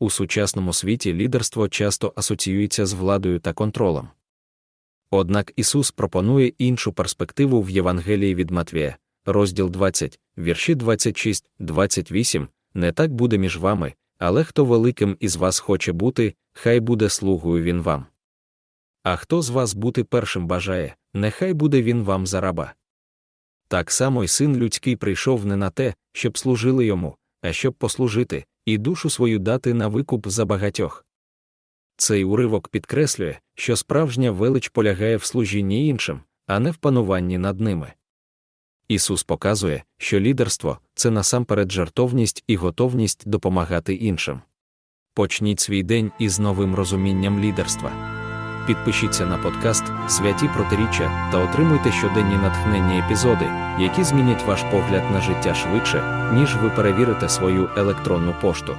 У сучасному світі лідерство часто асоціюється з владою та контролем. Однак Ісус пропонує іншу перспективу в Євангелії від Матвія, розділ 20, вірші 26, 28, не так буде між вами, але хто великим із вас хоче бути, хай буде слугою він вам. А хто з вас бути першим бажає, нехай буде він вам за раба. Так само й син людський прийшов не на те, щоб служили йому, а щоб послужити, і душу свою дати на викуп за багатьох. Цей уривок підкреслює, що справжня велич полягає в служінні іншим, а не в пануванні над ними. Ісус показує, що лідерство це насамперед жартовність і готовність допомагати іншим. Почніть свій день із новим розумінням лідерства. Підпишіться на подкаст Святі протиріччя та отримуйте щоденні натхненні епізоди, які змінять ваш погляд на життя швидше, ніж ви перевірите свою електронну пошту.